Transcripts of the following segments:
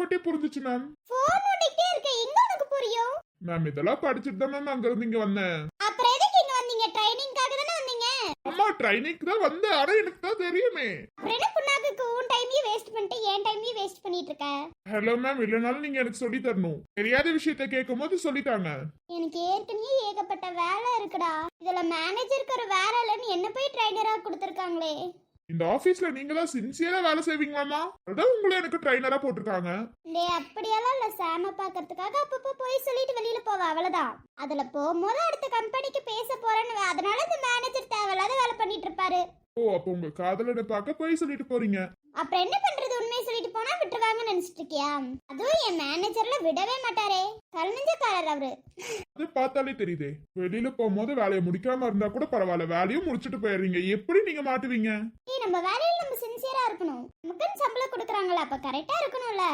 ஆ பர்ஃபெக்டே புரிஞ்சுச்சு ma'am phone நோண்டிக்கிட்டே இருக்க. எங்க உனக்கு புரியும்? மேம் இதெல்லாம் படிச்சுட்டு தான் மேம் அங்க இருந்து இங்க வந்தேன். அப்புறம் எதுக்கு இங்க வந்தீங்க? ட்ரைனிங்காக தானே வந்தீங்க? அம்மா ட்ரைனிங்க்கு தான் வந்தேன். ஆனா எனக்கு தான் தெரியுமே. அப்புறம் என்ன புண்ணாக்கு உன் டைமையும் வேஸ்ட் பண்ணிட்டு என் டைமையும் வேஸ்ட் பண்ணிட்டு இருக்க? ஹலோ மேம் இல்லைனாலும் நீங்க எனக்கு சொல்லி தரணும். தெரியாத விஷயத்த கேட்கும் போது சொல்லிட்டாங்க எனக்கு ஏற்கனவே ஏகப்பட்ட வேலை இருக்குடா. இதுல மேனேஜருக்கு ஒரு வேலை இல்லைன்னு என்ன போய் ட்ரைனரா கொடுத்துருக்காங்களே? இந்த ஆபீஸ்ல நீங்க தான் சின்சியரா வேலை செய்வீங்களாமா? அதான் உங்களை எனக்கு ட்ரைனரா போட்டிருக்காங்க. டே அப்படியெல்லாம் இல்ல சாம பாக்குறதுக்காக அப்பப்போ போய் சொல்லிட்டு வெளியில போவ அவ்வளவுதான். அதுல போகும்போது அடுத்த கம்பெனிக்கு பேச போறேன்னு அதனால இந்த மேனேஜர் தேவையில்லாத வேலை பண்ணிட்டு இருப்பாரு. ஓ அப்போ உங்க காதலனை பார்க்க போய் சொல்லிட்டு போறீங்க. அப்புறம் என்ன பண்றது? உண்மையை சொல்லிட்டு போனா விட்டுருவாங்கன்னு நினைச்சிட்டு இருக்கியா அதுவும் என் மேனேஜர்ல விடவே மாட்டாரே. கல்நெஞ்சக்காரர் அவரு. அது பார்த்தாலே தெரியுதே. வெளியில போகும்போது வேலையை முடிக்காம இருந்தா கூட பரவாயில்ல. வேலையும் முடிச்சுட்டு போயிடுறீங்க. எப்படி நீங்க மாட்டுவீங்க? ஏய் நம்ம வேலையில நம்ம சின்சியரா இருக்கணும். நமக்குன்னு சம்பளம் கொடுக்குறாங்களா அப்ப கரெக்டா இருக்கணும்ல.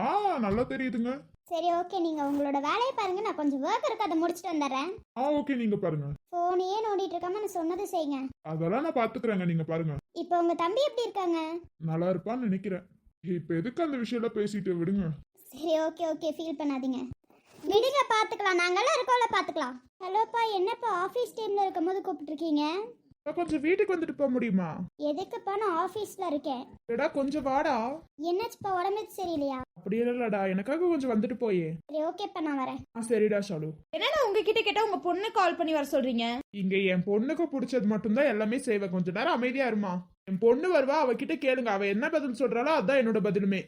ஆ நல்லா தெரியுதுங்க. சரி ஓகே நீங்க உங்களோட வேலையை பாருங்க. நான் கொஞ்சம் ஒர்க் இருக்கு அதை முடிச்சுட்டு வந்துடுறேன். ஆ ஓகே நீங்க பாருங்க. போனையே நோண்டிட்டு இருக்காம நான் சொன்னது செய்யுங்க. அதெல்லாம் நான் பாத்துக்கிறேங்க நீங்க பாருங்க. இப்போ உங்க தம்பி எப்படி இருக்காங்க? நல்லா இருப்பான்னு நினைக்கிறேன். இப்ப எதுக்கு அந்த விஷயம் பேசிட்டு விடுங்க? சரி ஓகே ஓகே ஃபீல் பண்ணாதீங்க. விடுங்க பாத்துக்கலாம். நாங்கெல்லாம் இருக்கோம்ல பாத்துக்கலாம். ஹலோப்பா என்னப்பா ஆஃபீஸ் டைம்ல இருக்கும்போது கூப்பிட்டுருக்கீங்க? கொஞ்சம் வீட்டுக்கு வந்துட்டு போக முடியுமா? எதுக்குப்பா நான் ஆஃபீஸ்ல இருக்கேன்? எடா கொஞ்சம் வாடா. என்னாச்சுப்பா உடம்பு சரியில்லையா? அப்படி இல்லடா எனக்காக கொஞ்சம் வந்துட்டு போயே. சரி ஓகேப்பா நான் வரேன். ஆ சரிடா ஷாலு. என்னடா உங்ககிட்ட கேட்டா உங்க பொண்ணு கால் பண்ணி வர சொல்றீங்க? இங்க என் பொண்ணுக்கு பிடிச்சது மட்டும்தான் எல்லாமே செய்வேன். கொஞ்ச நேரம் அமைதியா இருமா. என் பொண்ணு வருவா அவகிட்ட கேளுங்க. அவ என்ன பதில் சொல்றாளோ அதான் என்னோட பதிலுமே.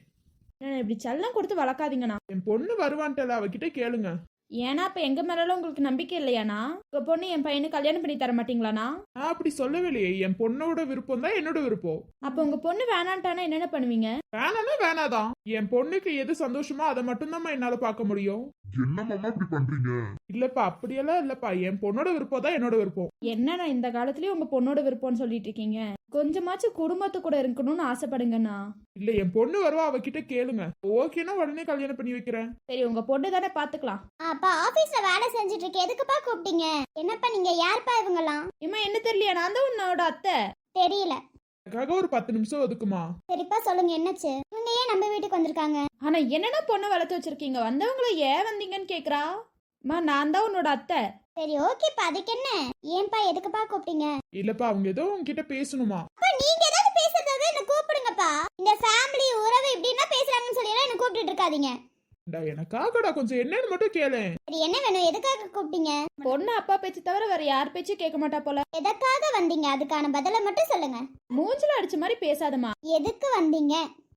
இப்படி செல்லம் கொடுத்து வளர்க்காதீங்கண்ணா. என் பொண்ணு வருவான்ட்டல அவகிட்ட கேளுங்க. ஏன்னா இப்ப எங்க மேலாம் உங்களுக்கு நம்பிக்கை இல்லையாண்ணா? உங்க பொண்ணு என் பையனுக்கு கல்யாணம் பண்ணி தர மாட்டீங்களாண்ணா? நான் அப்படி சொல்லவில்லையே. என் பொண்ணோட விருப்பம் தான் என்னோட விருப்பம். அப்ப உங்க பொண்ணு வேணான்ட்டானா என்னென்ன பண்ணுவீங்க? வேணாம்னா வேணாதான். என் பொண்ணுக்கு எது சந்தோஷமோ அதை மட்டும்தான் என்னால பார்க்க முடியும். என்னமாமா இப்படி பண்றீங்க? இல்லப்பா அப்படியெல்லாம் இல்லப்பா. என் பொண்ணோட விருப்பம் தான் என்னோட விருப்பம். என்னண்ணா இந்த காலத்துலயும் உங்க பொண்ணோட விருப்பம்னு சொல்லிட்டு இருக்கீங்க? கொஞ்சமாச்சும் குடும்பத்து கூட இருக்கணும்னு ஆசைப்படுங்கண்ணா. இல்ல என் பொண்ணு வருவா அவகிட்ட கேளுங்க. ஓகேனா உடனே கல்யாணம் பண்ணி வைக்கிறேன். சரி உங்க பொண்ணு தானே பாத்துக்கலாம். அப்பா ஆபீஸ்ல வேலை செஞ்சுட்டு இருக்கேன். எதுக்குப்பா கூப்பிட்டீங்க? என்னப்பா நீங்க? யாருப்பா இவங்கலாம் இம்மா என்ன தெரியலையா? நான் தான் உன்னோட அத்தை. தெரியல. எனக்காக ஒரு பத்து நிமிஷம் ஒதுக்குமா? சரிப்பா சொல்லுங்க. என்னாச்சு? இவங்க ஏன் நம்ம வீட்டுக்கு வந்திருக்காங்க? ஆனா என்னென்ன பொண்ணு வளர்த்து வச்சிருக்கீங்க? வந்தவங்கள ஏன் வந்தீங்கன்னு கேக்குறா? அம்மா நான் தான் உன்னோட அத்தை. சரி ஓகேப்பா. அதுக்கு என்ன? ஏன்பா எதுக்குப்பா கூப்பிட்டீங்க? இல்லப்பா அவங்க ஏதோ உங்ககிட்ட பேசணுமா? அப்பா நீங்க ஏதாவது பேசுறதா என்ன கூப்பிடுங்கப்பா. இந்த ஃபேமிலி உறவு இப்படின்னா பேசுறாங்கன்னு சொல்லி எல்லாம் என்ன கூப்பிட்டுட்டு இருக்காதீங்க. டா, எனக்காகடா கொஞ்சம் என்னன்னு மட்டும் கேளேன் சரி என்ன வேணும்? எதுக்காக கூப்பிட்டீங்க? பொண்ணு அப்பா பேச்சு தவிர வேற யார் பேச்சும் கேட்க மாட்டா போல. எதுக்காக வந்தீங்க? அதுக்கான பதில மட்டும் சொல்லுங்க. மூஞ்சில அடிச்ச மாதிரி பேசாதம்மா. எதுக்கு வந்தீங்க?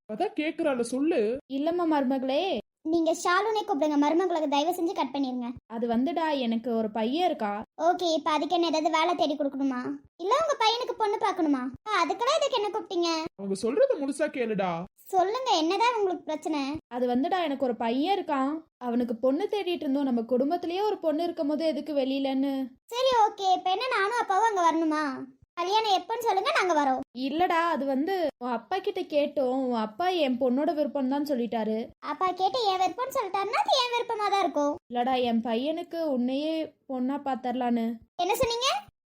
அதான் கேக்குறாள் சொல்லு. இல்லம்மா மருமகளே. நீங்க ஷாலுனே கூப்பிடுங்க. மருமகளுக்கு தயவு செஞ்சு கட் பண்ணிருங்க. அது வந்துடா எனக்கு ஒரு பையன் இருக்கா. ஓகே இப்ப அதுக்கு என்ன ஏதாவது வேலை தேடி கொடுக்கணுமா? இல்ல உங்க பையனுக்கு பொண்ணு பார்க்கணுமா? அதுக்கெல்லாம் இதுக்கு என்ன கூப்பிட்டீங்க? அவங்க சொல்றத முழுசா கேளுடா. சொல்லுங்க என்னதான் உங்களுக்கு பிரச்சனை? அது வந்துடா எனக்கு ஒரு பையன் இருக்கான். அவனுக்கு பொண்ணு தேடிட்டு இருந்தோம். நம்ம குடும்பத்திலேயே ஒரு பொண்ணு இருக்கும் போது எதுக்கு வெளியிலன்னு? சரி ஓகே. இப்ப என்ன நானும் அப்பாவும் அங்க வரணுமா? கல்யாணம் எப்பன்னு சொல்லுங்க நாங்க வரோம். இல்லடா அது வந்து உன் அப்பா கிட்ட கேட்டோம். உன் அப்பா என் பொண்ணோட விருப்பம் தான் சொல்லிட்டாரு. அப்பா கேட்டு என் விருப்பம்னு சொல்லிட்டாருன்னா அது என் விருப்பமா தான் இருக்கும். இல்லடா என் பையனுக்கு உன்னையே பொண்ணா பாத்தரலான்னு. என்ன சொன்னீங்க?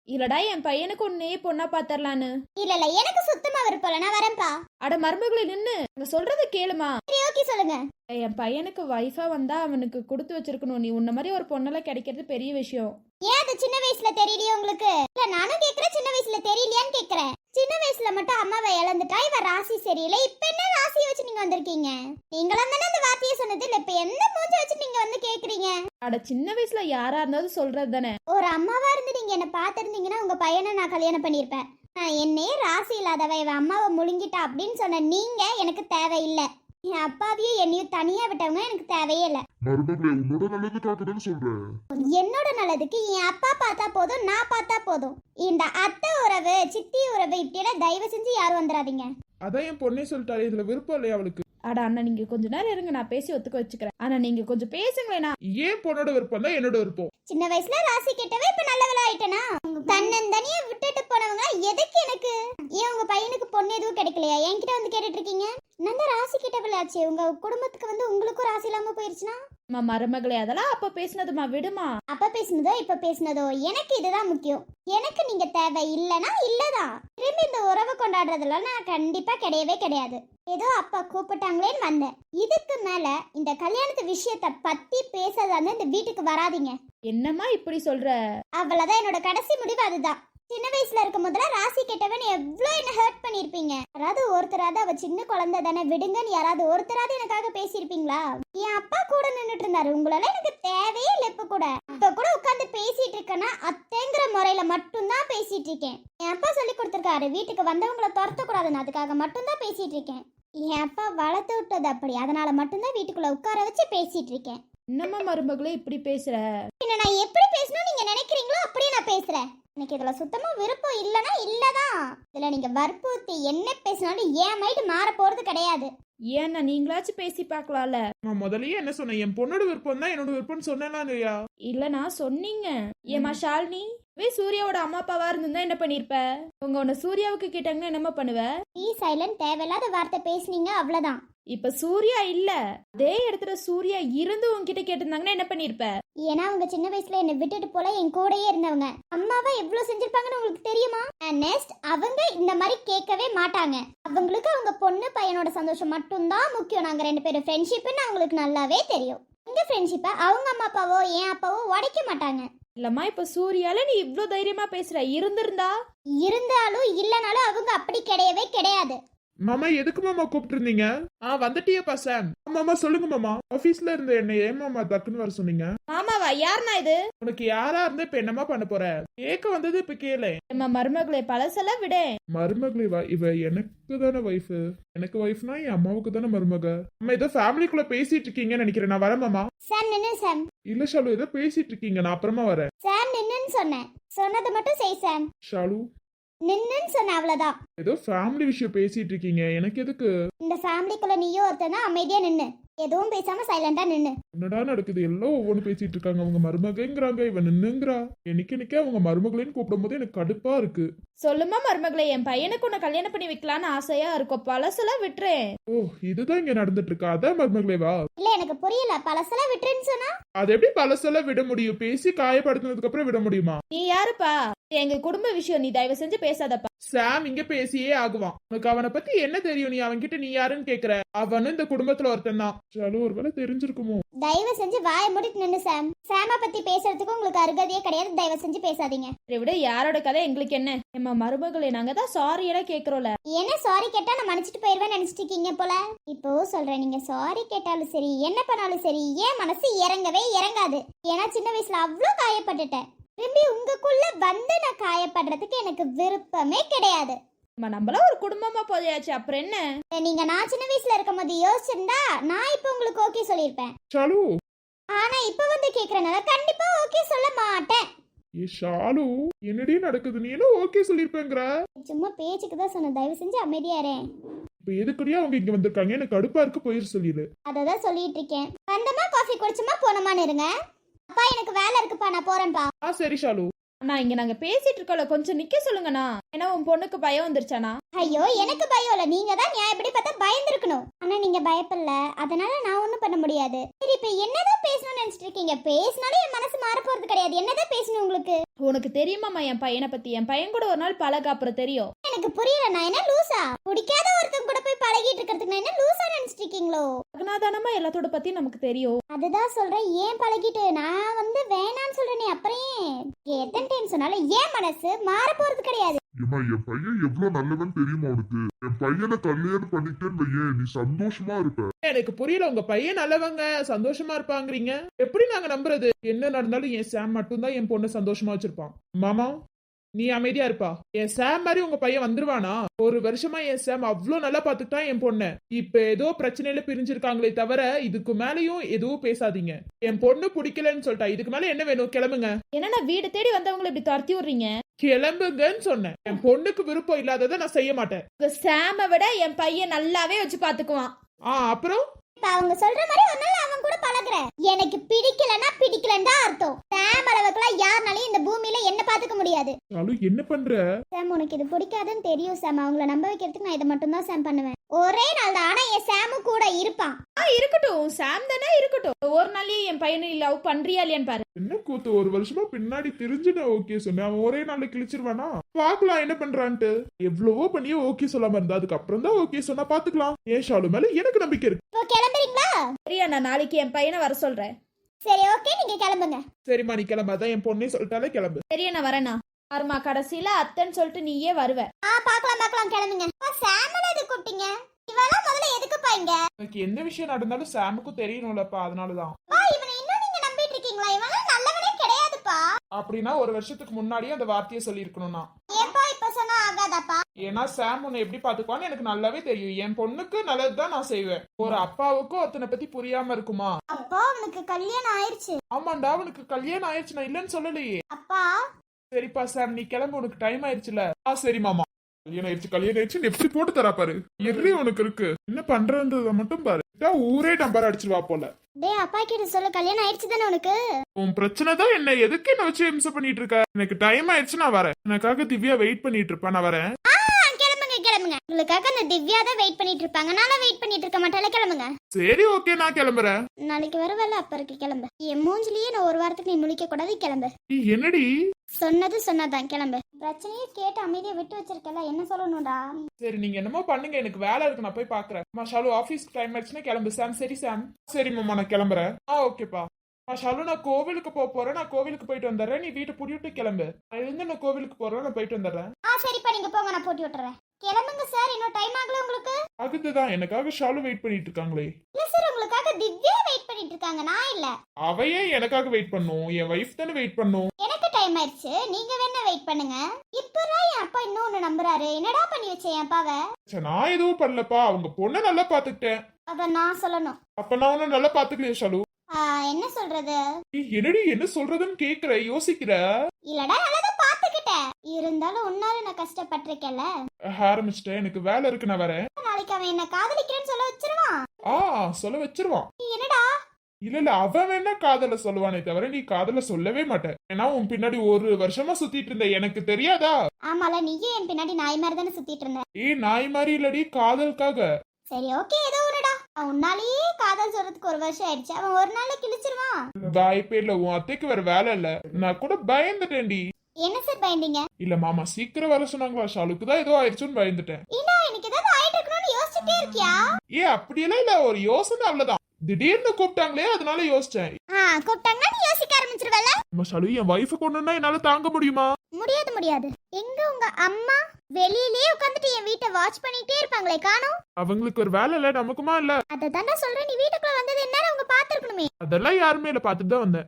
இல்லடா என் பையனுக்கு உன்னையே பொண்ணா பாத்தரலான்னு. இல்ல இல்ல எனக்கு சுத்தமா விருப்பம் இல்ல. நான் வரேன்ப்பா அட மருமகளை நின்னு. அங்க சொல்றத கேளுமா. சரி ஓகே சொல்லுங்க. என் பையனுக்கு வைஃபா வந்தா அவனுக்கு கொடுத்து வச்சிருக்கணும். நீ உன்ன மாதிரி ஒரு பொண்ணெல்லாம் கிடைக்கிறது பெரிய விஷயம். ஏன் அது சின்ன வயசுல தெரியலையே உங்களுக்கு? இல்ல நானும் கேக்குறேன் சின்ன வயசுல தெரியலையான்னு கேக்குறேன். சின்ன வயசுல மட்டும் அம்மாவை இழந்துட்டா இவ ராசி சரியில்லை. இப்ப என்ன ராசியை வச்சு நீங்க வந்திருக்கீங்க? நீங்களும் தானே அந்த வார்த்தையை சொன்னது. இல்ல இப்ப எந்த மூஞ்ச வச்சு நீங்க வந்து கேக்குறீங்க? அட சின்ன வயசுல யாரா இருந்தாலும் சொல்றது தானே. ஒரு அம்மாவா இருந்து நீங்க என்ன பாத்திருந்தீங்கன்னா உங்க பையனை நான் கல்யாணம் பண்ணிருப்பேன் நான் என்னையே ராசி இல்லாதவ இவ அம்மாவை முழுங்கிட்டா அப்படின்னு சொன்ன நீங்க எனக்கு தேவையில்லை. என் அப்பாவையும் என்னையும் தனியா விட்டவங்க எனக்கு தேவையே இல்லை மருமகளே உன்னோட நல்லதுக்காக தான் சொல்றேன். என்னோட நல்லதுக்கு என் அப்பா பார்த்தா போதும் நான் பார்த்தா போதும். இந்த அத்தை உறவு சித்தி உறவு இப்படியெல்லாம் தயவு செஞ்சு யாரும் வந்துடாதீங்க. அதான் என் பொண்ணே சொல்லிட்டாரு இதுல விருப்பம் இல்லையா அவளுக்கு? அட அண்ணா நீங்க கொஞ்ச நேரம் இருங்க நான் பேசி ஒத்துக்க வச்சுக்கிறேன். ஆனா நீங்க கொஞ்சம் பேசுங்களேண்ணா ஏன் பொண்ணோட விருப்பம் தான் என்னோட விருப்பம்? சின்ன வயசுல ராசி கெட்டவே இப்ப நல்லவளா ஆயிட்டனா? தன்னந்தனியா விட்டுட்டு போனவங்க எதுக்கு எனக்கு? ஏன் உங்க பையனுக்கு பொண்ணு எதுவும் கிடைக்கலையா? என்கிட்ட வந்து கேட்டுட்டு இருக்கீங்க. நான் தான் ராசி கெட்டவளாச்சே. உங்க குடும்பத்துக்கு வந்து உங்களுக்கும் ராசி இல்லாம போயிருச்சுன்னா? அம்மா மருமகளே அதெல்லாம் அப்ப பேசினதுமா விடுமா? அப்ப பேசுனதோ இப்ப பேசுனதோ எனக்கு இதுதான் முக்கியம். எனக்கு நீங்க தேவை இல்லனா இல்லதான் திரும்பி இந்த உறவு கொண்டாடுறதுல நான் கண்டிப்பா கிடையவே கிடையாது. ஏதோ அப்பா கூப்பிட்டாங்களேன்னு வந்தேன். இதுக்கு மேல இந்த கல்யாணத்து விஷயத்த பத்தி பேசாத இந்த வீட்டுக்கு வராதீங்க. என்னம்மா இப்படி சொல்ற? அவ்வளவுதான் என்னோட கடைசி முடிவு அதுதான். சின்ன வயசுல இருக்கும் போதுல ராசி கெட்டவன் எவ்வளோ என்ன ஹர்ட் பண்ணிருப்பீங்க யாராவது ஒருத்தராவது அவ சின்ன குழந்தை தானே விடுங்கன்னு யாராவது ஒருத்தராவது எனக்காக பேசியிருப்பீங்களா? என் அப்பா கூட நின்றுட்டு இருந்தாரு. உங்களால எனக்கு தேவையே இல்லை இப்ப கூட. இப்ப கூட உட்காந்து பேசிட்டு இருக்கேன்னா அத்தைங்கிற முறையில மட்டும்தான் பேசிட்டு இருக்கேன். என் அப்பா சொல்லி கொடுத்துருக்காரு வீட்டுக்கு வந்தவங்கள துரத்த கூடாதுன்னு அதுக்காக மட்டும்தான் பேசிட்டு இருக்கேன். என் அப்பா வளர்த்து விட்டது அப்படி. அதனால மட்டும்தான் வீட்டுக்குள்ள உட்கார வச்சு பேசிட்டு இருக்கேன். என்னம்மா மருமகளே இப்படி பேசுற? பின்ன நான் எப்படி பேசணும் நீங்க நினைக்கிறீங்களோ அப்படியே நான் பேசுறேன். எனக்கு இதுல சுத்தமா விருப்பம் இல்லனா இல்லதான் இதுல நீங்க வற்புறுத்தி என்ன பேசினாலும் என் மைண்ட் மாற போறது கிடையாது. ஏன்னா நீங்களாச்சும் பேசி பார்க்கலாம்ல. நான் முதல்லயே என்ன சொன்னேன்? என் பொண்ணோட விருப்பம் தான் என்னோட விருப்பம்னு சொன்னேனா இல்லையா இல்லனா சொன்னீங்க. ஏமா ஷாலினி? வே சூர்யாவோட அம்மா அப்பாவா இருந்திருந்தா என்ன பண்ணிருப்ப? உங்க உன்னை சூர்யாவுக்கு கேட்டாங்கன்னா என்னம்மா பண்ணுவ? ஈ சைலண்ட் தேவையில்லாத வார்த்தை பேசுனீங்க அவ்வளவுதான். இப்ப சூர்யா இல்ல. அதே இடத்துல சூர்யா இருந்து உன்கிட்ட கேட்டிருந்தாங்கன்னா என்ன பண்ணிருப்ப? ஏன்னா அவங்க சின்ன வயசுல என்னை விட்டுட்டு போல என் கூடயே இருந்தவங்க. அம்மாவா எவ்வளவு செஞ்சிருப்பாங்கன்னு உங்களுக்கு தெரியுமா? நெக்ஸ்ட் அவங்க இந்த மாதிரி கேட்கவே மாட்டாங்க. அவங்களுக்கு அவங்க பொண்ணு பையனோட சந்தோஷம் மட்டும்தான் முக்கியம். நாங்க ரெண்டு பேரும் ஃப்ரெண்ட்ஷிப்னு அவங்களுக்கு நல்லாவே தெரியும். இந்த ஃப்ரெண்ட்ஷிப்பை அவங்க அம்மா அப்பாவோ என் அப்பாவோ உடைக்க மாட்டாங்க. இல்லம்மா இப்ப சூர்யால நீ இவ்ளோ தைரியமா பேசுற? இருந்திருந்தா? இருந்தாலும் இல்லனாலும் அவங்க அப்படி கிடையவே கிடையாது. மாமா எதுக்கு மாமா கூப்பிட்டு இருந்தீங்க ஆ வந்துட்டியப்பா சாம். மாமா சொல்லுங்க மாமா. ஆபீஸ்ல இருந்த என்ன ஏன் மாமா டக்குன்னு வர சொன்னீங்க? மாமாவா யாருண்ணா இது? உனக்கு யாரா இருந்தா இப்ப என்னமா பண்ண போற? கேட்க வந்தது இப்ப கேளு. நம்ம மருமகளே பழசெல்லாம் விட. மருமகளே வா இவ எனக்கு தானே ஒய்ஃப் எனக்கு ஒய்ஃப்னா என் அம்மாவுக்கு தானே மருமக. நம்ம ஏதோ ஃபேமிலிக்குள்ள பேசிட்டு இருக்கீங்கன்னு நினைக்கிறேன். நான் வரேன் மாமா. சாம் நின்னு சாம். இல்ல ஷாலு ஏதோ பேசிட்டு இருக்கீங்க. நான் அப்புறமா வரேன். சாம் நின்னுன்னு சொன்னேன். சொன்னது மட்டும் செய் சாம். ஷாலு நின்னுன்னு சொன்ன அவ்வளவுதான். ஏதோ ஃபேமிலி விஷயம் பேசிட்டு இருக்கீங்க. எனக்கு எதுக்கு? இந்த ஃபேமிலிக்குள்ள நீயும் ஒருத்தன் தான் அமைதியா நின்னு. எதுவும் பேசாம சைலண்டா நின்னு. என்னடா நடக்குது? எல்லாம் ஒவ்வொன்று பேசிட்டு இருக்காங்க. அவங்க மருமகங்கிறாங்க இவன் நின்னுங்கிறா. எனக்கு நிக்க அவங்க மருமகளேன்னு கூப்பிடும்போது எனக்கு கடுப்பா இருக்கு. சொல்லுமா மருமகளே என் பையனுக்கு உன்னை கல்யாணம் பண்ணி வைக்கலான்னு ஆசையா இருக்கும் பழசெல்லாம் விட்டுறேன். ஓ இதுதான் இங்க நடந்துட்டு இருக்கா அதான் மருமகளே வா. இல்ல எனக்கு புரியல. பழசெல்லாம் விட்டுருன்னு சொன்னா? அது எப்படி பழசெல்லாம் விட முடியும்? பேசி காயப்படுத்தினதுக்கு அப்புறம் விட முடியுமா? நீ யாருப்பா? எங்க குடும்ப விஷயம் நீ தயவு செஞ்சு பேசாதப்பா. சாம் இங்க பேசியே ஆகுவான். உனக்கு அவனை பத்தி என்ன தெரியும்? நீ அவன் கிட்ட நீ யாருன்னு கேக்குற? அவனும் இந்த குடும்பத்துல ஒருத்தன் தான். சாலு ஒருவேளை தெரிஞ்சிருக்குமோ? தயவு செஞ்சு வாயை மூடிட்டு நின்னு சாம். சாம பத்தி பேசுறதுக்கு உங்களுக்கு அருகதையே கிடையாது. தயவு செஞ்சு பேசாதீங்க. இதை விட யாரோட கதை எங்களுக்கு என்ன? நம்ம மருமகளே நாங்க தான் சாரி எல்லாம் கேக்குறோம்ல. என்ன சாரி கேட்டா நான் மன்னிச்சிட்டு போயிருவேன் நினைச்சிட்டு இருக்கீங்க போல? இப்போ சொல்றேன் நீங்க சாரி கேட்டாலும் சரி என்ன பண்ணாலும் சரி ஏன் மனசு இறங்கவே இறங்காது. ஏன்னா சின்ன வயசுல அவ்வளோ காயப்பட்டுட்டேன். திரும்பி உங்களுக்குள்ள வந்து நான் காயப்படுறதுக்கு எனக்கு விருப்பமே கிடையாது. நம்ம நம்மளாம் ஒரு குடும்பமா போயாச்சு அப்புறம் என்ன? நீங்க நான் சின்ன வயசுல இருக்கும் போது யோசிச்சிருந்தா நான் இப்போ உங்களுக்கு ஓகே சொல்லியிருப்பேன். ஷாலு. ஆனா இப்போ வந்து கேக்குறனால கண்டிப்பா ஓகே சொல்ல மாட்டேன். ஏ ஷாலு என்னடி நடக்குது? நீ என்ன ஓகே சொல்லிருப்பேங்கிற சும்மா பேச்சுக்கு தான் சொன்னேன் தயவு செஞ்சு அமைதியாரேன் இப்ப எதுக்குடியா அவங்க இங்க வந்திருக்காங்க? எனக்கு கடுப்பா இருக்கு போயிரு சொல்லிடு அதை தான் சொல்லிட்டு இருக்கேன். வந்தமா காஃபி குடிச்சோமா போனோமான்னு இருங்க. அப்பா எனக்கு வேலை இருக்குப்பா நான் போறேன்ப்பா ஆ சரி ஷாலு. அண்ணா இங்க நாங்க பேசிட்டு இருக்கோம்ல கொஞ்சம் நிக்க சொல்லுங்கண்ணா. ஏன்னா உன் பொண்ணுக்கு பயம் வந்துருச்சானா ஐயோ எனக்கு பயம் இல்ல. நீங்க தான் நியாயப்படி பார்த்தா பயந்துருக்கணும். ஆனா நீங்க பயப்படல. அதனால நான் ஒண்ணும் பண்ண முடியாது. சரி இப்ப என்னதான் பேசணும்னு நினைச்சிட்டு இருக்கீங்க? பேசினாலும் என் மனசு மாற போறது கிடையாது. என்னதான் பேசணும் உங்களுக்கு? உனக்கு தெரியுமாம்மா என் பையனை பத்தி? என் பையன் கூட ஒரு நாள் பழக அப்புறம் தெரியும். எனக்கு புரியல நான் என்ன லூசா? பிடிக்காத ஒருத்தன் கூட போய் பழகிட்டு இருக்கிறதுக்கு நான் என்ன லூசா நினைச்சிட்டு இருக்கீங்களோ அகனாதானமா எல்லாத்தோட பத்தி நமக்கு தெரியும். அதுதான் சொல்றேன் ஏன் பழகிட்டு? நான் வந்து வேணான்னு சொல்றேனே அப்புறம் ஏன்? எத்தனை டைம் சொன்னாலும் ஏன் மனசு? மாற போறது கிடையாது. ஏமா என் பையன் எவ்வளவு நல்லவன் தெரியுமா உனக்கு? என் பையனை கல்யாணம் பண்ணிட்டேன்னு வையேன் நீ சந்தோஷமா இருப்ப. எனக்கு புரியல உங்க பையன் நல்லவங்க சந்தோஷமா இருப்பாங்கறீங்க. எப்படி நாங்க நம்புறது? என்ன நடந்தாலும் என் சாம் மட்டும்தான் என் பொண்ணு சந்தோஷமா வச்சிருப்பான். மாமா நீ அமைதியா இருப்பா. என் சாம் மாதிரி உங்க பையன் வந்துருவானா? ஒரு வருஷமா என் சாம் அவ்வளோ நல்லா பாத்துக்கிட்டான் என் பொண்ணு. இப்ப ஏதோ பிரச்சனையில பிரிஞ்சிருக்காங்களே தவிர இதுக்கு மேலயும் எதுவும் பேசாதீங்க. என் பொண்ணு பிடிக்கலன்னு சொல்லிட்டா. இதுக்கு மேல என்ன வேணும்? கிளம்புங்க. என்னன்னா வீடு தேடி வந்தவங்களை இப்படி துரத்தி விடுறீங்க? கிளம்புங்கன்னு சொன்னேன். என் பொண்ணுக்கு விருப்பம் இல்லாததை நான் செய்ய மாட்டேன். உங்க சாம விட என் பையன் நல்லாவே வச்சு பாத்துக்குவான் ஆ அப்புறம்? அவங்க சொல்ற மாதிரி ஒரு பழகுறேன் எனக்கு பிடிக்கலன்னா பிடிக்கலன்னு தான் அர்த்தம். சாம் அளவுக்குலாம் யாருனாலையும் இந்த பூமியில என்ன பாத்துக்க முடியாது. ஷாலு என்ன பண்ற? சாம் உனக்கு இது பிடிக்காதுன்னு தெரியும் சாம். அவங்கள நம்ப வைக்கிறதுக்கு நான் இதை மட்டும் தான் சாம் பண்ணுவேன். ஒரே நாள் தான் ஆனா என் சாமு கூட இருப்பான். ஆ இருக்கட்டும். சாம் தானே இருக்கட்டும். ஒரு நாளே என் பையனை லவ் பண்றியா இல்லையான்னு பாரு. என்ன கூத்து? ஒரு வருஷமா பின்னாடி தெரிஞ்சு நான் ஓகே சொன்னேன். அவன் ஒரே நாள்ல கிழிச்சிருவானா? பாக்கலாம் என்ன பண்றான்ட்டு. எவ்வளவோ பண்ணியே ஓகே சொல்லாம இருந்தா. அதுக்கப்புறம் தான் ஓகே சொன்னா பாத்துக்கலாம். ஏன் ஷாலு மேல எனக்கு நம்பிக்கை இருக்கு. இப்போ கிளம்புறீங்களா? சரியா நான் நாளைக்கு என் பையனை வர சொல்றேன். சரி ஓகே நீங்க கிளம்புங்க. சரிம்மா நீ கிளம்பு. அதான் என் பொண்ணே சொல்லிட்டாலே கிளம்பு. சரியா நான் வரேனா பாருமா கடைசியில அத்தைன்னு சொல்லிட்டு நீயே வருவ. ஆ பார்க்கலாம் பார்க்கலாம் கிளம்புங்க. அப்பா, சாமனை எதுக்கு கூப்பிட்டீங்க? இவெல்லாம் முதல்ல எதுக்குப்பா இங்க? எனக்கு என்ன விஷயம் நடந்தாலும் சாமுக்கும் தெரியணும்லப்பா அதனாலதான். பா இவனை இன்னும் நீங்க நம்பிட்டு இருக்கீங்களா? இவெல்லாம் நல்லவனே கிடையாதுப்பா. அப்படின்னா ஒரு வருஷத்துக்கு முன்னாடியே அந்த வார்த்தையை சொல்லியிருக்கணும்னா. ஏப்பா இப்ப சொன்னா ஆகாதாப்பா? ஏன்னா சாம் உன்னை எப்படி பாத்துக்குவான்னு எனக்கு நல்லாவே தெரியும். என் பொண்ணுக்கு நல்லதுதான் நான் செய்வேன். ஒரு அப்பாவுக்கும் ஒருத்தனை பத்தி புரியாம இருக்குமா? அப்பா அவனுக்கு கல்யாணம் ஆயிருச்சு. ஆமாண்டா அவனுக்கு கல்யாணம் ஆயிடுச்சு நான் இல்லைன்னு சொல்லலையே. அப்பா சரிப்பா சாம் நீ கிளம்பு உனக்கு டைம் ஆயிடுச்சுல. ஆ சரி மாமா. கல்யாணம் ஆயிடுச்சு கல்யாணம் ஆயிடுச்சு எப்படி போட்டு தரா பாரு. எரி உனக்கு இருக்கு. என்ன பண்றன்றத மட்டும் பாரு. ஊரே நம்பர் அடிச்சிருவா போல. டேய் அப்பா கிட்ட சொல்ல கல்யாணம் ஆயிடுச்சு தானே உனக்கு? உன் பிரச்சனை தான் என்ன எதுக்கு என்ன வச்சு இம்சை பண்ணிட்டு இருக்க? எனக்கு டைம் ஆயிடுச்சு நான் வரேன். எனக்காக திவ்யா வெயிட் பண்ணிட்டு இருப்பா நான் வரேன். கிளம்புங்க. உங்களுக்காக அந்த திவ்யா தான் வெயிட் பண்ணிட்டு இருப்பாங்க. நானும் வெயிட் பண்ணிட்டு இருக்க மாட்டால கிளம்புங்க. சரி ஓகே நான் கிளம்புறேன். நாளைக்கு வர வேலை அப்ப இருக்கு கிளம்பு. என் மூஞ்சிலேயே நான் ஒரு வாரத்துக்கு நீ முழிக்க கூடாது கிளம்பு. என்னடி? சொன்னது சொன்னதான் கிளம்பு. பிரச்சனையே கேட்டு அமைதியா விட்டு வச்சிருக்கல என்ன சொல்லணும்டா? சரி நீங்க என்னமோ பண்ணுங்க. எனக்கு வேலை இருக்கு நான் போய் பாக்குறேன். அம்மா ஷாலு ஆபீஸ்க்கு டைம் ஆயிடுச்சுன்னா கிளம்பு. சாம் சரி சாம். சரி மாமா நான் கிளம்புறேன். ஆ ஓகேப்பா அம்மா ஷாலு நான் கோவிலுக்கு போக போறேன். நான் கோவிலுக்கு போயிட்டு வந்துடுறேன். நீ வீட்டை பூட்டிவிட்டு கிளம்பு. நான் இருந்து நான் கோவிலுக்கு போறேன். நான் போயிட்டு வந்துடுறேன். ஆ சரிப்பா நீங்க போங்க நான் போட்டி விட்டுறேன். கிளம்புங்க சார் இன்னும் டைம் ஆகல உங்களுக்கு. அதுதான் எனக்காக ஷாலு வெயிட் பண்ணிட்டு இருக்காங்களே. இல்ல சார் உங்களுக்காக திவ்யா வெயிட் பண்ணிட்டு இருக்காங்க நான் இல்ல. அவையே எனக்காக வெயிட் பண்ணும் என் வைஃப் தானே வெயிட் பண்ணும். எனக்கு டைம் ஆயிடுச்சு நீங்க வேணா வெயிட் பண்ணுங்க. இப்பதான் என் அப்பா இன்னொன்னு நம்புறாரு. என்னடா பண்ணி வச்சேன் என் அப்பாவை? நான் எதுவும் பண்ணலப்பா அவங்க பொண்ணை நல்லா பாத்துக்கிட்டேன் அத நான் சொல்லணும். அப்ப நான் உன்னை நல்லா பாத்துக்கலையே ஷாலு? என்ன சொல்றது? என்னடி என்ன சொல்றதுன்னு கேக்குற யோசிக்கிற? இல்லடா இருந்தாலும் உன்னால நான் கஷ்டப்பட்டிருக்கேன்ல. ஆரம்பிச்சிட்டேன். எனக்கு வேலை இருக்கு நான் வரேன். நாளைக்கு அவன் என்ன காதலிக்கிறேன்னு சொல்ல வச்சிருவான். ஆ சொல்ல வச்சிருவான். நீ என்னடா? இல்ல இல்ல அவன் வேணா காதல சொல்லுவானே தவிர நீ காதல சொல்லவே மாட்ட ஏன்னா உன் பின்னாடி ஒரு வருஷமா சுத்திட்டு இருந்த எனக்கு தெரியாதா? ஆமால நீயும் என் பின்னாடி நாய் மாதிரி தானே சுத்திட்டு இருந்த. ஏய் நாய் மாதிரி இல்லடி காதலுக்காக. சரி ஓகே ஏதோ ஒண்ணுடா. உன்னாலேயே காதல் சொல்றதுக்கு ஒரு வருஷம் ஆயிடுச்சு. அவன் ஒரு நாள்ல கிழிச்சிருவான். வாய்ப்பே இல்ல உன் அத்தைக்கு வேற வேலை இல்ல. நான் கூட பயந்துட்டேன்டி. என்ன சார் பயந்தீங்க? இல்ல மாமா சீக்கிரம் வர சொன்னாங்களா? ஷாலுக்கு தான் ஏதோ ஆயிடுச்சுன்னு பயந்துட்டேன். ஏண்டா எனக்கு ஏதாவது ஆயிட்டு இருக்கணும்னு யோசிச்சுட்டே இருக்கியா? ஏ அப்படியெல்லாம் இல்ல. ஒரு யோசனை அவ்வளவுதான். திடீர்னு கூப்பிட்டாங்களே அதனால யோசிச்சேன். ஆ கூப்பிட்டாங்கன்னா நீ யோசிக்க ஆரம்பிச்சிருவல நம்ம ஷாலு என் வைஃபை கொண்டுனா என்னால தாங்க முடியுமா? முடியாது முடியாது. எங்க உங்க அம்மா வெளியிலேயே உட்காந்துட்டு என் வீட்டை வாட்ச் பண்ணிட்டே இருப்பாங்களே காணோம். அவங்களுக்கு ஒரு வேலை இல்ல நமக்குமா இல்ல? அதை தாண்டா சொல்றேன் நீ வீட்டுக்குள்ள வந்தது என்ன அவங்க பாத்துருக்கணுமே அதெல்லாம் யாருமே இல்ல பாத்துட்டு தான் வந்தேன்.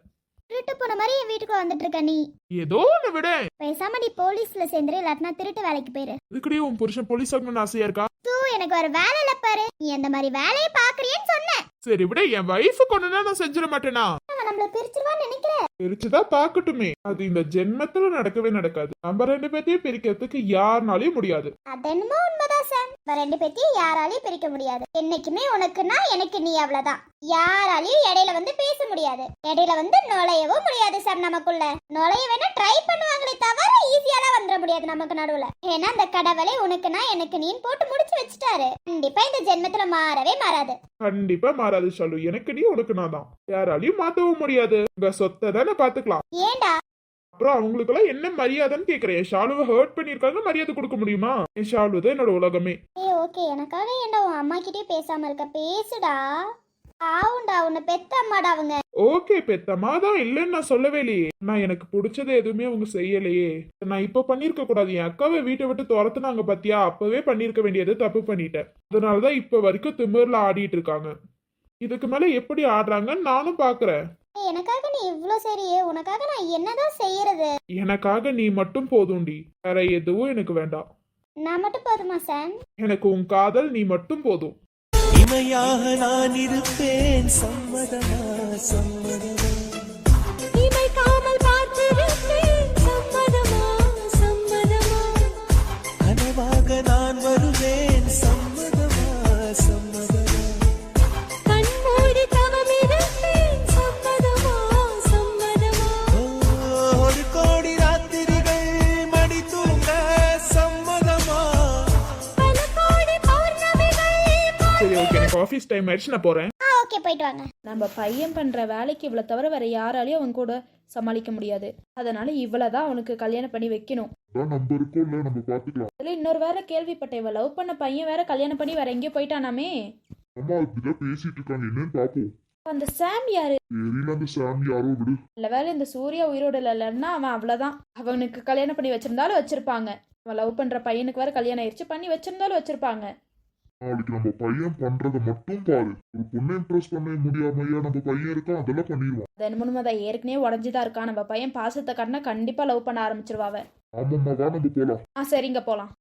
திருட்டு போன மாதிரி என் வீட்டுக்குள்ள வந்துட்டு இருக்க நீ. ஏதோ ஒண்ணு விட. பேசாம நீ போலீஸ்ல சேர்ந்துரு இல்லாட்டினா திருட்டு வேலைக்கு போயிரு. இதுக்கடி உன் புருஷன் போலீஸ் ஆகணும்னு ஆசையா இருக்கா? தூ எனக்கு ஒரு வேலை இல்ல பாரு. நீ அந்த மாதிரி வேலையை பாக்குறியேன்னு சொன்னேன். சரி விட என் வைஃபு கொண்டுனா நான் செஞ்சிட மாட்டேனா? அவன் நம்மள பிரிச்சிருவான்னு நினைக்கிறேன். பிரிச்சுதான் பாக்கட்டுமே அது இந்த ஜென்மத்துல நடக்கவே நடக்காது. நம்ம ரெண்டு பேர்த்தையும் பிரிக்கிறதுக்கு யாருனாலையும் முடியாது. அது என்னமோ உண்மைதான் சார் நம்ம ரெண்டு பேத்தையும் யாராலையும் பிரிக்க முடியாது. என்னைக்குமே உனக்குன்னா எனக்கு நீ அவ்வளவுதான். யாராலையும் இடையில வந்து பேச முடியாது. இடையில வந்து நுழையவும் முடியாது சார் நமக்குள்ள. நுழைய வேணா ட்ரை பண்ணுவாங்களே தவிர ஈஸியாலாம் வந்துட முடியாது நமக்கு நடுவுல. ஏன்னா அந்த கடவுளே உனக்குன்னா எனக்கு நீ போட்டு முடிச்சு வச்சுட்டாரு. கண்டிப்பா இந்த ஜென்மத்துல மாறவே மாறாது. கண்டிப்பா மாறாது ஷாலு. எனக்கு நீ உனக்கு நான் தான் யாராலையும் மாத்தவும் முடியாது. உங்க சொத்தை தானே பாத்துக்கலாம். ஏண்டா? அப்புறம் அவங்களுக்கெல்லாம் என்ன மரியாதைன்னு கேக்குறேன். ஷாலுவை ஹர்ட் பண்ணிருக்காங்க மரியாதை கொடுக்க முடியுமா? என் ஷாலு தான் என்னோட உலகமே. ஏ ஓகே. எனக்காக ஏண்டா உன் அம்மா கிட்டே பேசாம இருக்க? பேசுடா. ஆவுண்டா உன்னை பெத்த அம்மாடா அவங்க. ஓகே பெத்தம்மா தான் இல்லைன்னு நான் சொல்லவே இல்லையே. நான் எனக்கு பிடிச்சது எதுவுமே அவங்க செய்யலையே. நான் இப்ப பண்ணிருக்க கூடாது. என் அக்காவை வீட்டை விட்டு துரத்துனாங்க பாத்தியா? அப்பவே பண்ணிருக்க வேண்டியது தப்பு பண்ணிட்டேன். அதனாலதான் இப்ப வரைக்கும் திமிர்ல ஆடிட்டு இருக்காங்க. இதுக்கு மேல எப்படி ஆடுறாங்கன்னு நானும் பாக்குறேன். ஏய், எனக்காக நீ இவ்ளோ சரியே உனக்காக நான் என்னதான் செய்யறது? எனக்காக நீ மட்டும் போதும்டி வேற எதுவும் எனக்கு வேண்டாம். நான் மட்டும் போதுமா சாம் எனக்கு உன் காதல் நீ மட்டும் போதும். இமையாக நான் இருப்பேன். சம்மதமா சம்மதமா? ஆஃபீஸ் டைம் ஆயிடுச்சு நான் போறேன். ஆ ஓகே போயிட்டு வாங்க. நம்ம பையன் பண்ற வேலைக்கு இவ்வளோ தவிர வேற யாராலையும் அவன் கூட சமாளிக்க முடியாது. அதனால இவ்வளோ தான் அவனுக்கு கல்யாணம் பண்ணி வைக்கணும். நம்ம இருக்கோம்ல நம்ம பாத்துக்கலாம். அதில் இன்னொரு வேற கேள்விப்பட்டேன். இவ லவ் பண்ண பையன் வேற கல்யாணம் பண்ணி வேற எங்கேயோ போயிட்டானாமே. அம்மா இப்படிதான் பேசிட்டு இருக்காங்க. என்னன்னு பாப்போம். அந்த சாம் யாரு? தெரியல அந்த சாமி யாரோ விடு. நல்ல வேலை இந்த சூர்யா உயிரோட இல்லைன்னா அவன் அவ்வளோதான் அவனுக்கு கல்யாணம் பண்ணி வச்சிருந்தாலும் வச்சிருப்பாங்க. அவன் லவ் பண்ற பையனுக்கு வேற கல்யாணம் ஆயிடுச்சு பண்ணி வச்சிருந்தாலும் வச்சிருப்பாங்க. நாளைக்கு நம்ம பையன் பண்றதை மட்டும் பாரு. ஒரு பொண்ணை இம்ப்ரெஸ் பண்ண முடியாமையா நம்ம பையன் இருக்கான் அதெல்லாம் பண்ணிடுவான் அதை ஏற்கனவே உடஞ்சுதான் இருக்கான். நம்ம பையன் பாசத்தை காட்டினா கண்டிப்பா லவ் பண்ண ஆரம்பிச்சிருவாவ ஆமாம்மா வா நம்ம போலாம். ஆ சரிங்க போலாம்.